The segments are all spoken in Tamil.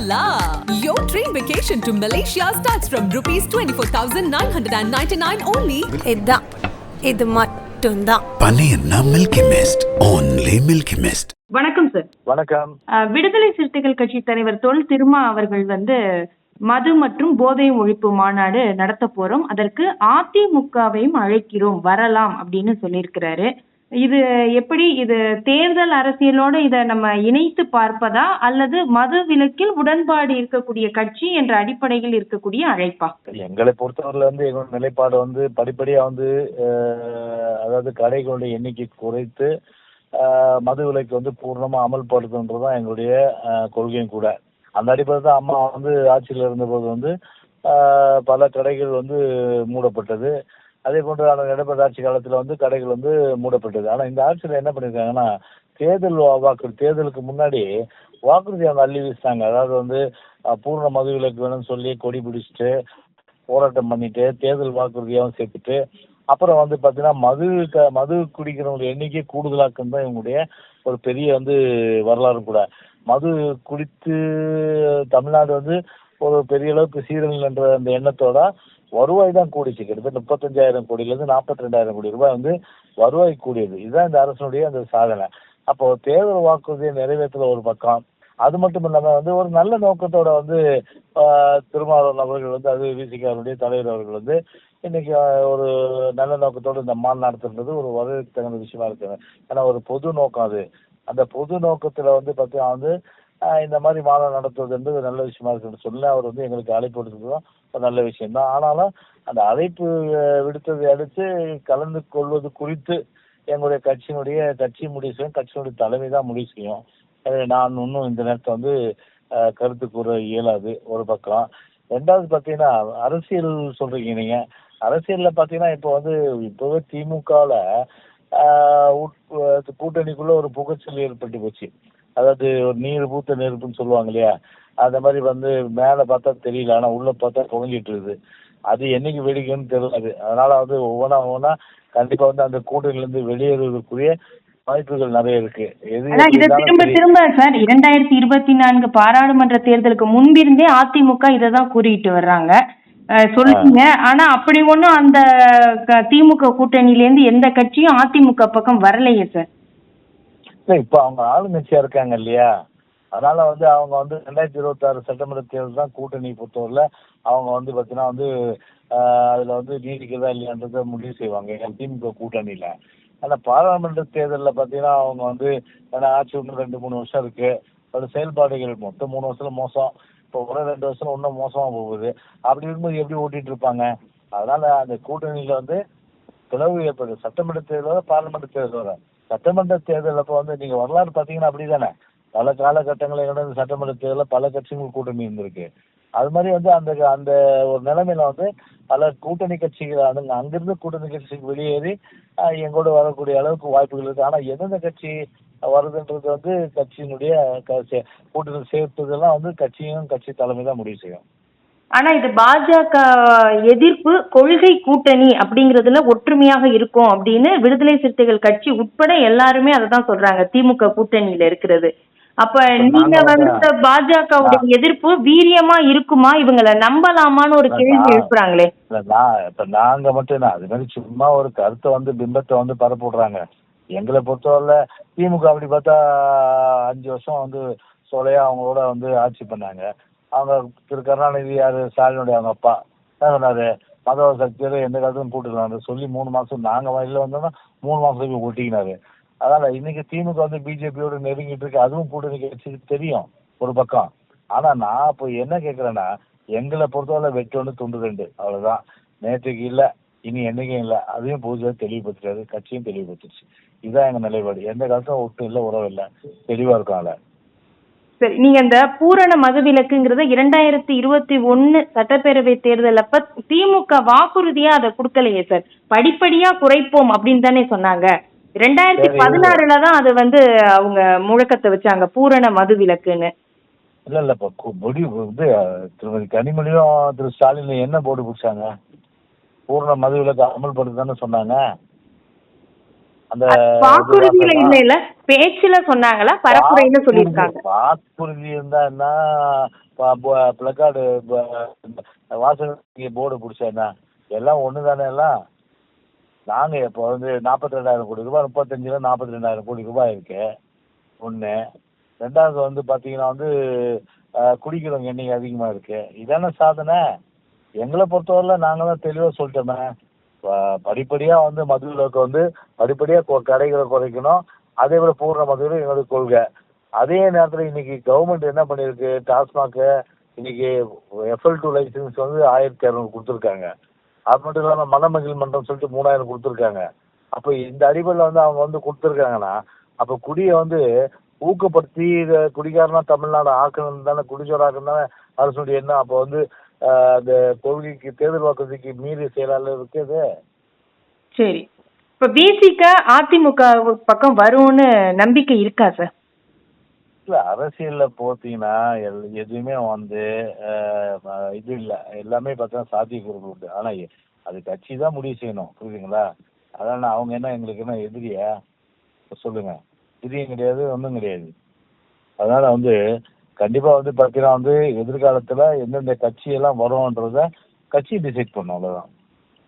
la! Your dream vacation to Malaysia starts from rupees 24,999 only. இதுதான். இது மட்டும்தான். பன்னீர்னா milky mist only milky mist வணக்கம் சார் வணக்கம். அஹ், விடுதலை சிறுத்தைகள் கட்சி தலைவர் தொல் திருமா அவர்கள் வந்து மது மற்றும் போதை ஒழிப்பு மாநாடு நடத்த போறோம். அதற்கு அதிமுகவையும் அழைக்கிறோம். வரலாம் அப்படின்னு சொல்லியிருக்கிறாரு. இது எப்படி இது தேர்தல் அரசியலோட இதை நம்ம இணைத்து பார்ப்பதா அல்லது மது விலக்கில் உடன்பாடு இருக்கக்கூடிய கட்சி என்ற அடிப்படையில் இருக்கக்கூடிய அழைப்பா? எங்களை பொறுத்தவரையில வந்து எங்களோட நிலைப்பாடு வந்து படிப்படியா வந்து அதாவது கடைகளுடைய எண்ணிக்கை குறைத்து மது விலைக்கு வந்து பூர்ணமா அமல்படுத்துன்றதுதான் எங்களுடைய கொள்கையும் கூட. அந்த அடிப்படையில் தான் அம்மா வந்து ஆட்சியில் இருந்தபோது வந்து பல கடைகள் வந்து மூடப்பட்டது. அதே போன்று அந்த நடைபெற்ற ஆட்சி காலத்தில் வந்து கடைகள் வந்து மூடப்பட்டது. ஆனால் இந்த ஆட்சியில் என்ன பண்ணியிருக்காங்கன்னா தேர்தல் வாக்குறுதி வாக்கு தேர்தலுக்கு முன்னாடி வாக்குறுதி அவங்க அள்ளி வீசிட்டாங்க அதாவது வந்து பூர்ண மது விலக்கு வேணும்னு சொல்லி கொடி பிடிச்சிட்டு போராட்டம் பண்ணிட்டு தேர்தல் வாக்குறுதியாகவும் சேர்த்துட்டு அப்புறம் வந்து பார்த்தீங்கன்னா மது க மது குடிக்கிறவங்களுடைய எண்ணிக்கை கூடுதலாக்குன்னு தான் இவங்களுடைய ஒரு பெரிய வந்து வரலாறு கூட. மது குடித்து தமிழ்நாடு வந்து ஒரு பெரிய அளவுக்கு சீரழில் என்ற அந்த எண்ணத்தோட வருவாய் தான் கூடிச்சு. கிட்டத்தட்ட முப்பத்தஞ்சாயிரம் கோடியிலேருந்து நாற்பத்தி ரெண்டாயிரம் கோடி ரூபாய் வந்து வருவாய் கூடியது. இதுதான் இந்த அரசனுடைய அந்த சாதனை. அப்போ தேர்தல் வாக்குறுதியை நிறைவேற்றுற ஒரு பக்கம். அது மட்டும் இல்லாம வந்து ஒரு நல்ல நோக்கத்தோட வந்து ஆஹ், திருமாவளவன் அவர்கள் வந்து அது விசிகாருடைய தலைவர் அவர்கள் வந்து இன்னைக்கு ஒரு நல்ல நோக்கத்தோட இந்த மாநாடு நடத்துறது ஒரு வரவேற்கத்தகுந்த விஷயமா இருக்கு ஏன்னா ஒரு பொது நோக்கம் அது. அந்த பொது நோக்கத்துல வந்து பார்த்தீங்கன்னா வந்து இந்த மாதிரி மாநாடு நடத்துவது என்பது நல்ல விஷயமா இருக்குன்னு சொல்லி அவர் வந்து எங்களுக்கு அழைப்பு விடுத்ததும் ஒரு நல்ல விஷயம் தான் ஆனாலும் அந்த அழைப்பு விடுத்ததை அடுத்து கலந்து கொள்வது குறித்து எங்களுடைய கட்சியினுடைய கட்சி முடிவு செய்யும் கட்சியினுடைய தலைமை தான் முடிவு செய்யும். நான் இன்னும் இந்த நேரத்தை வந்து கருத்து கூற இயலாது ஒரு பக்கம். ரெண்டாவது பார்த்தீங்கன்னா அரசியல் சொல்றீங்க நீங்க. அரசியல்ல பார்த்தீங்கன்னா இப்போ வந்து இப்போவே திமுகவில் கூட்டணிக்குள்ள ஒரு புகச்சல் ஏற்பட்டு போச்சு. அதாவது ஒரு நீர் பூத்த நெருப்புன்னு சொல்லுவாங்க இல்லையா? அந்த மாதிரி வந்து மேலே பார்த்தா தெரியல ஆனால் உள்ள பார்த்தா புகஞ்சிட்டு இருக்குது. அது என்னைக்கு வெடிக்கும்னு தெரியல அதனால வந்து ஒவ்வொன்றா ஒவ்வொன்றா கண்டிப்பா வந்து அந்த கூட்டணியிலிருந்து வெளியேறுவதற்குரிய வாய்ப்புகள் நிறைய இருக்கு. ஆனா இத திரும்ப. திரும்ப சார் இரண்டாயிரத்தி இருபத்தி நான்கு பாராளுமன்ற தேர்தலுக்கு முன்பிருந்தே அதிமுக இதை தான் கூறிட்டு வர்றாங்க. சொல்லுங்க. ஆனா அப்படி ஒண்ணும் அந்த திமுக கூட்டணியில இருந்து எந்த கட்சியும் அதிமுக பக்கம் வரலையே சார். இல்லை இப்ப அவங்க ஆளுங்கட்சியா இருக்காங்க இல்லையா? அதனால வந்து அவங்க வந்து ரெண்டாயிரத்தி இருபத்தி ஆறு சட்டமன்ற தேர்தல் தான் கூட்டணி பொறுத்தவரையில அவங்க வந்து பாத்தீங்கன்னா வந்து அதில் அதுல வந்து நீடிக்கிறதா இல்லையான்றத முடிவு செய்வாங்க திமுக கூட்டணியில. ஆனா பாராளுமன்ற தேர்தலில் பாத்தீங்கன்னா அவங்க வந்து ஏன்னா ஆட்சி இன்னும் ரெண்டு மூணு வருஷம் இருக்கு. அதோட செயல்பாடுகள் மொத்தம் மூணு வருஷத்துல மோசம். இப்போ ஒரு ரெண்டு வருஷம் இன்னும் மோசமாக போகுது. அப்படி இருக்கும்போது எப்படி ஓட்டிட்டு இருப்பாங்க? அதனால அந்த கூட்டணியில வந்து பிளவு ஏற்படுது சட்டமன்ற தேர்தல் பாராளுமன்ற தேர்தல் வர. சட்டமன்ற தேர்தல் அப்போ வந்து நீங்க வரலாறு பாத்தீங்கன்னா அப்படிதானே? பல காலகட்டங்களில் வந்து சட்டமன்ற தேர்தலில் பல கட்சிகள் கூட்டணி இருந்திருக்கு. அது மாதிரி வந்து அந்த அந்த ஒரு நிலைமையில வந்து பல கூட்டணி கட்சிகள் அதுங்க அங்கிருந்து கூட்டணி கட்சிக்கு வெளியேறி எங்கூட வரக்கூடிய அளவுக்கு வாய்ப்புகள் இருக்கு. ஆனா எந்தெந்த கட்சி வருதுன்றது வந்து கட்சியினுடைய க- சே- கூட்டணி சேர்த்ததெல்லாம் வந்து கட்சியும் கட்சி தலைமை தான் முடிவு செய்யும். ஆனா இது பாஜக எதிர்ப்பு கொள்கை கூட்டணி அப்படிங்கறதுல ஒற்றுமையாக இருக்கும் அப்படின்னு விடுதலை சிறுத்தைகள் கட்சி உட்பட எல்லாருமே அதை தான் சொல்றாங்க. திமுக கூட்டணியில இருக்கிறது. அப்ப நீங்க வந்து பாஜகவுடைய எதிர்ப்பு வீரியமா இருக்குமா? இவங்கள நம்பலாமான்னு ஒரு கேள்வி எழுப்புறாங்களே. இப்ப நாங்க மட்டும் அது மாதிரி சும்மா ஒரு கருத்தை வந்து பிம்பத்தை வந்து பரப்பி விடுறாங்க எங்களை பொறுத்தவரை திமுக அப்படி பார்த்தா அஞ்சு வருஷம் வந்து சோலையா அவங்களோட வந்து ஆட்சி பண்ணாங்க. அவங்க திரு கருணாநிதி யாரு ஸ்டாலினுடைய அவங்க அப்பா. என்ன சொன்னாரு? மதவ சக்தியோட எந்த காலத்துக்கும் கூட்டுக்கலாம் சொல்லி மூணு மாசம் நாங்க வெளியில வந்தோம்னா மூணு மாசத்துக்கு ஒட்டிக்கினாரு. அதனால இன்னைக்கு திமுக வந்து பிஜேபியோட நெருங்கிட்டு இருக்கு அதுவும் கூட்டணி கட்சிக்கு தெரியும் ஒரு பக்கம். ஆனா நான் இப்போ என்ன கேக்குறேன்னா எங்களை பொறுத்தவரை வெட்டு ஒன்று துண்டு ரெண்டு அவ்வளவுதான். நேற்றுக்கு இல்ல இனி என்னைக்கும் இல்ல. அதையும் பூஜை தெளிவுபடுத்துறாரு கட்சியும் தெளிவுபடுத்துச்சு இதுதான் எங்க நிலைப்பாடு. எந்த காலத்தும் ஒட்டும் இல்ல உறவு இல்ல. தெளிவா இருக்கும் அதுல சரி நீங்க இந்த பூரண மதுவிலக்குங்கிறத இரண்டாயிரத்தி இருபத்தி ஒன்னு சட்டப்பேரவை தேர்தல் அப்ப திமுக வாக்குறுதியா அதை கொடுக்கலையே சார். படிப்படியா குறைப்போம் அப்படின்னு தானே சொன்னாங்க. ரெண்டாயிரத்தி பதினாறுல தான் அது வந்து அவங்க முழக்கத்தை வச்சாங்க பூரண மதுவிலக்குன்னு இல்ல இல்ல இப்ப முடிவு இது திருமதி கனிமொழியும் திரு ஸ்டாலின் என்ன போர்டு பிடிச்சாங்க? பூரண மது விலக்கு அமல்படுத்துதானே சொன்னாங்க. அந்த வாக்குறுதியில இல்ல இல்ல. பேச்சுல சொன்னாங்களா? பரப்புரைன்னு சொல்லியிருக்காங்க. வாக்குறுதி இருந்தா என்ன? பிளக்கார்டு வாசகி போர்டு பிடிச்சா எல்லாம் ஒன்று தானே எல்லாம்? நாங்கள் இப்போ வந்து நாற்பத்தி ரெண்டாயிரம் கோடி ரூபாய் முப்பத்தஞ்சில் நாற்பத்தி ரெண்டாயிரம் கோடி ரூபாய் இருக்கு. ஒன்று ரெண்டாவது வந்து பார்த்தீங்கன்னா வந்து குடிக்கிறவங்க எண்ணிக்கை அதிகமாக இருக்கு. இதானே சாதனை. எங்களை பொறுத்தவரையில் நாங்கள் தான் தெளிவாக சொல்லிட்டோமே. படிப்படியா வந்து மது விலக்கு வந்து படிப்படியா கொ- கடைகளை குறைக்கணும். அதே போல பூர்ண மதுவில் எங்களுடைய கொள்கை. அதே நேரத்தில் இன்னைக்கு கவர்மெண்ட் என்ன பண்ணியிருக்கு டாஸ்மாக் இன்னைக்கு எஃப்எல் டூ லைசன்ஸ் வந்து ஆயிரத்தி இரநூறு கொடுத்துருக்காங்க. அது மட்டும் இல்லாமல் மனமகிழ் மன்றம் சொல்லிட்டு மூணாயிரம் கொடுத்துருக்காங்க. அப்போ இந்த அடிப்படையில் வந்து அவங்க வந்து கொடுத்துருக்காங்கன்னா அப்போ குடியை வந்து ஊக்கப்படுத்தி இதை குடிகாரனா தமிழ்நாடு ஆக்கணும் தானே குடிச்சோராக்கணும் தானே அரசுடைய எண்ணம். அப்போ வந்து அந்த கொள்கைக்கு தேர்தல் வாக்குறுதிக்கு மீறி செயலாளர் இருக்குது சரி. இப்ப பிசிக அதிமுக பக்கம் வரும்னு நம்பிக்கை இருக்கா சார் இல்ல அரசியல்ல போத்தீங்கன்னா எதுவுமே வந்து இது இல்ல. எல்லாமே பார்த்தா சாத்தியக்கூறுகள் உண்டு. ஆனா அது கட்சி தான் முடிவு செய்யணும். புரியுதுங்களா? அதான் அவங்க என்ன எங்களுக்கு என்ன எதிரியா? சொல்லுங்க. எதிரியும் கிடையாது ஒன்றும் கிடையாது. அதனால வந்து கண்டிப்பா வந்து பார்த்தீங்கன்னா வந்து எதிர்காலத்துல எந்தெந்த கட்சி எல்லாம் வரும்ன்றத கட்சி டிசைட் பண்ணும் அவ்வளவுதான்.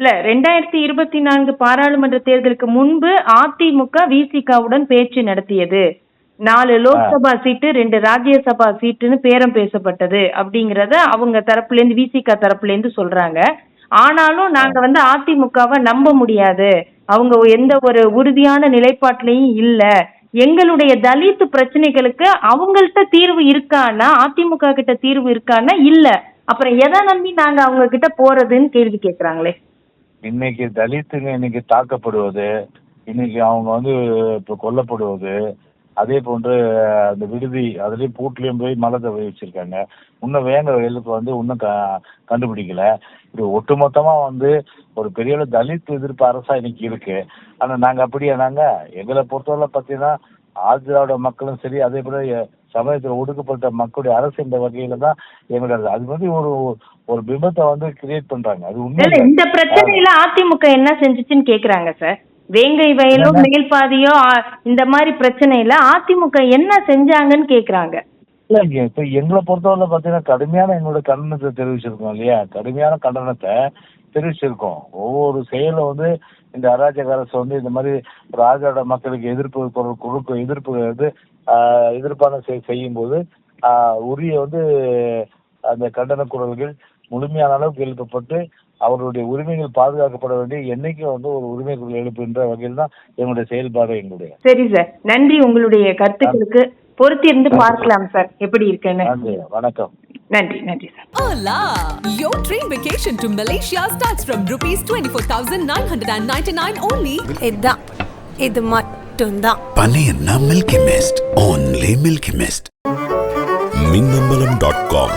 இல்ல ரெண்டாயிரத்தி இருபத்தி நான்கு பாராளுமன்ற தேர்தலுக்கு முன்பு அதிமுக விசிகாவுடன் பேச்சு நடத்தியது. நாலு லோக்சபா சீட்டு ரெண்டு ராஜ்யசபா சீட்டுன்னு பேரம் பேசப்பட்டது அப்படிங்கறத அவங்க தரப்புல இருந்து விசிகா தரப்புல இருந்து சொல்றாங்க. ஆனாலும் நாங்க வந்து அதிமுகவை நம்ப முடியாது. அவங்க எந்த ஒரு உறுதியான நிலைப்பாட்டிலையும் இல்ல. எங்களுடைய தலித்து பிரச்சனைகளுக்கு அவங்கள்ட்ட தீர்வு இருக்கான்னா அதிமுக கிட்ட தீர்வு இருக்கான்னா இல்ல. அப்புறம் எதை நம்பி நாங்க அவங்க கிட்ட போறதுன்னு கேள்வி கேக்குறாங்களே. இன்னைக்கு தலித்துங்க இன்னைக்கு தாக்கப்படுவது இன்னைக்கு அவங்க வந்து இப்போ கொல்லப்படுவது அதே போன்று அந்த விடுதி அதுலேயும் பூட்லேயும் போய் மலத்தை போய் வச்சிருக்காங்க. இன்னும் வேங்க வயலுக்கு வந்து இன்னும் க கண்டுபிடிக்கல. இது ஒட்டுமொத்தமா வந்து ஒரு பெரிய அளவு தலித் எதிர்ப்பு அரசா இன்னைக்கு இருக்கு. ஆனா நாங்க அப்படியா நாங்க? எங்களை பொறுத்தவரை பார்த்தீங்கன்னா ஆதிராவிட மக்களும் சரி அதே போல சமயத்தில் ஒடுக்கப்பட்ட மக்களுடைய அரசு என்ற வகையில தான் எங்களுடைய. அது. வந்து ஒரு ஒரு பிம்பத்தை வந்து கிரியேட் பண்றாங்க. அது உண்மை இந்த பிரச்சனையில அதிமுக என்ன செஞ்சுச்சுன்னு கேக்குறாங்க சார். வேங்கை வயலோ மேல்பாதியோ ஆ, இந்த மாதிரி பிரச்சனையில அதிமுக என்ன செஞ்சாங்கன்னு கேக்குறாங்க. இல்ல இங்க இப்ப எங்களை பொறுத்தவரை பாத்தீங்கன்னா கடுமையான எங்களோட கண்டனத்தை தெரிவிச்சிருக்கோம் இல்லையா? கடுமையான கண்டனத்தை தெரிவிச்சிருக்கோம். ஒவ்வொரு செயலும் வந்து இந்த அராஜக அரசு வந்து இந்த மாதிரி ராஜாவோட மக்களுக்கு எதிர்ப்பு குறுக்கு எதிர்ப்பு வந்து எதிர்ப்பான செய் செய்யும் போது உரிய வந்து அந்த கண்டன குரல்கள் முழுமையான அளவுக்கு எழுப்பப்பட்டு அவர்களுடைய உரிமைகள் பாதுகாக்கப்பட வேண்டிய என்னைக்கும் வந்து ஒரு உரிமை குரல் எழுப்புகின்ற வகையில் தான் எங்களுடைய செயல்பாடு எங்களுடைய. சரி சார் நன்றி. உங்களுடைய கருத்துக்களுக்கு பொறுத்திருந்து பார்க்கலாம் சார் எப்படி இருக்குன்னு. வணக்கம். நன்றி நன்றி sir Hola! Your train vacation to Malaysia starts from rupees 24,999 only. இதுதான். இது மட்டும்தான். பன்னீர்னா milky mist only milky mist Minnambalam dot com